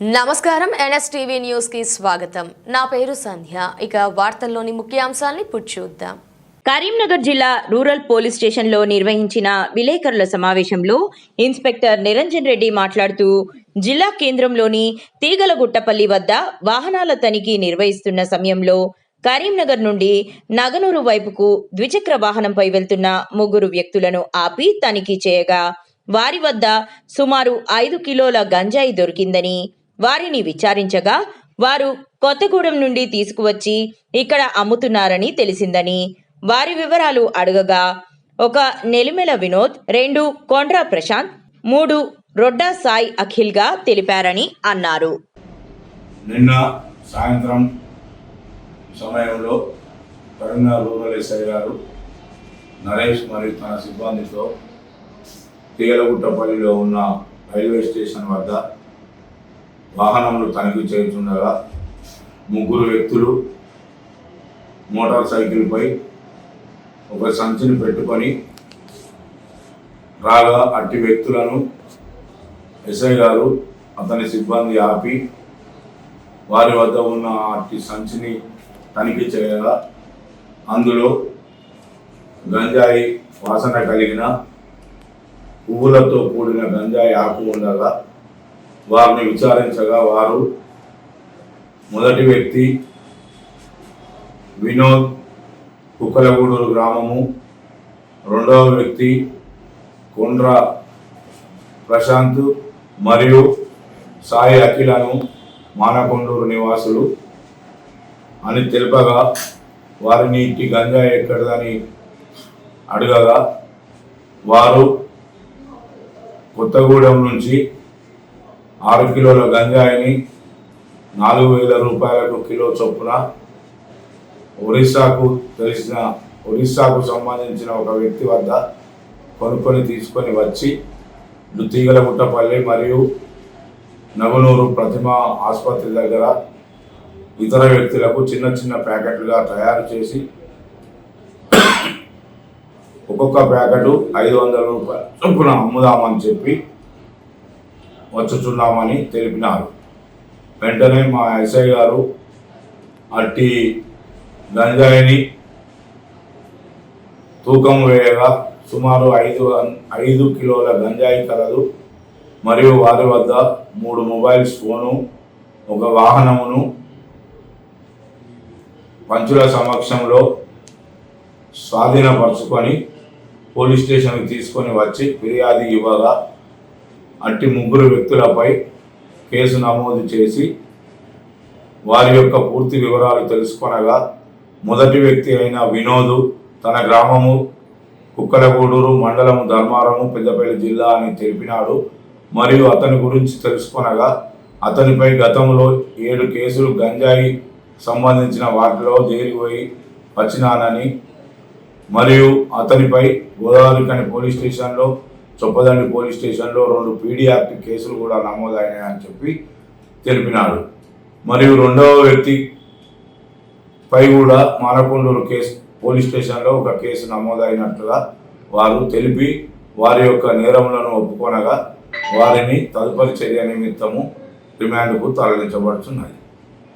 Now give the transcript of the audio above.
నమస్కారం. ఎన్ఎస్టీవీ న్యూస్కి స్వాగతం. నా పేరు సంధ్య. ఇక వార్తల్లోని ముఖ్యాంశాల్ని ఇప్పుడు చూద్దాం. కరీంనగర్ జిల్లా రూరల్ పోలీస్ స్టేషన్లో నిర్వహించిన విలేకరుల సమావేశంలో ఇన్స్పెక్టర్ నిరంజన్ రెడ్డి మాట్లాడుతూ జిల్లా కేంద్రంలోని తీగలగుట్టపల్లి వద్ద వాహనాల తనిఖీ నిర్వహిస్తున్న సమయంలో కరీంనగర్ నుండి నగనూరు వైపుకు ద్విచక్ర వాహనంపై వెళ్తున్న ముగ్గురు వ్యక్తులను ఆపి తనిఖీ చేయగా వారి వద్ద సుమారు ఐదు కిలోల గంజాయి దొరికిందని వారిని విచారించగా వారు కొత్తగూడెం నుండి తీసుకువచ్చి ఇక్కడ అమ్ముతున్నారని తెలిసిందని వారి వివరాలు అడగగా ఒక నెలిమెల వినోద్ రెండు కొండ్రా ప్రశాంత్ మూడు రొడ్డా సాయి అఖిల్గా తెలిపారని అన్నారు. నిన్న సాయంత్రం సమయంలో కరీంనగర్ రూరల్ ఎస్ఐ గారు నరేష్ మరియు తన సిబ్బందితో తీగలగుట్టపల్లిలో ఉన్న రైల్వే స్టేషన్ వద్ద వాహనంలో తనిఖీ చేస్తుండగా ముగ్గురు వ్యక్తులు మోటార్ సైకిల్పై ఒక సంచిని పెట్టుకొని రాగా అట్టి వ్యక్తులను ఎస్ఐ గారు అతని సిబ్బంది ఆపి వారి వద్ద ఉన్న అట్టి సంచిని తనిఖీ చేయగా అందులో గంజాయి వాసన కలిగిన పువ్వులతో కూడిన గంజాయి ఆకు ఉండగా వారిని విచారించగా వారు మొదటి వ్యక్తి వినోద్ కుక్కలగూడూరు గ్రామము రెండవ వ్యక్తి కొండ్ర ప్రశాంత్ మరియు సాయి అఖిలను మానకొండూరు నివాసులు అని తెలుపగా వారిని ఇంటి గంజాయి ఎక్కడదని అడగగా వారు కొత్తగూడెం నుంచి ఆరు కిలోల గంజాయిని నాలుగు వేల రూపాయలకు కిలో చొప్పున ఒరిస్సాకు తెలిసిన ఒరిస్సాకు సంబంధించిన ఒక వ్యక్తి వద్ద కొనుక్కొని తీసుకొని వచ్చి ఇటు తీగలగుట్టపల్లి మరియు నగనూరు ప్రతిమ ఆసుపత్రి దగ్గర ఇతర వ్యక్తులకు చిన్న చిన్న ప్యాకెట్లుగా తయారు చేసి ఒక్కొక్క ప్యాకెట్ ఐదు వందల రూపాయలు చొప్పున అమ్ముదామని చెప్పి వచ్చుచున్నామని తెలిపినారు. వెంటనే మా ఎస్ఐ గారు అట్టి గంజాయిని తూకం వేయగా సుమారు ఐదు ఐదు కిలోల గంజాయి కలదు మరియు వారి వద్ద మూడు మొబైల్స్ ఫోను ఒక వాహనమును పంచుల సమక్షంలో స్వాధీనపరుచుకొని పోలీస్ స్టేషన్కి తీసుకొని వచ్చి ఫిర్యాదు ఇవ్వగా అట్టి ముగ్గురు వ్యక్తులపై కేసు నమోదు చేసి వారి యొక్క పూర్తి వివరాలు తెలుసుకొనగా మొదటి వ్యక్తి అయిన వినోదు తన గ్రామము కుక్కలగూడూరు మండలము ధర్మారము పెద్దపల్లి జిల్లా అని తెలిపినాడు. మరియు అతని గురించి తెలుసుకొనగా అతనిపై గతంలో ఏడు కేసులు గంజాయి సంబంధించిన వాటిలో జైలుపోయి వచ్చినానని మరియు అతనిపై గోదావరికని పోలీస్ స్టేషన్లో చొప్పదండి పోలీస్ స్టేషన్లో రెండు పీడీ యాక్ట్ కేసులు కూడా నమోదైనాయని చెప్పి తెలిపినాడు మరియు రెండవ వ్యక్తి పై కూడా మానకొండూరు కేసు పోలీస్ స్టేషన్లో ఒక కేసు నమోదైనట్లుగా వారు తెలిపి వారి యొక్క నేరములను ఒప్పుకొనగా వారిని తదుపరి చర్య నిమిత్తము రిమాండ్కు తరలించబడుతున్నాయి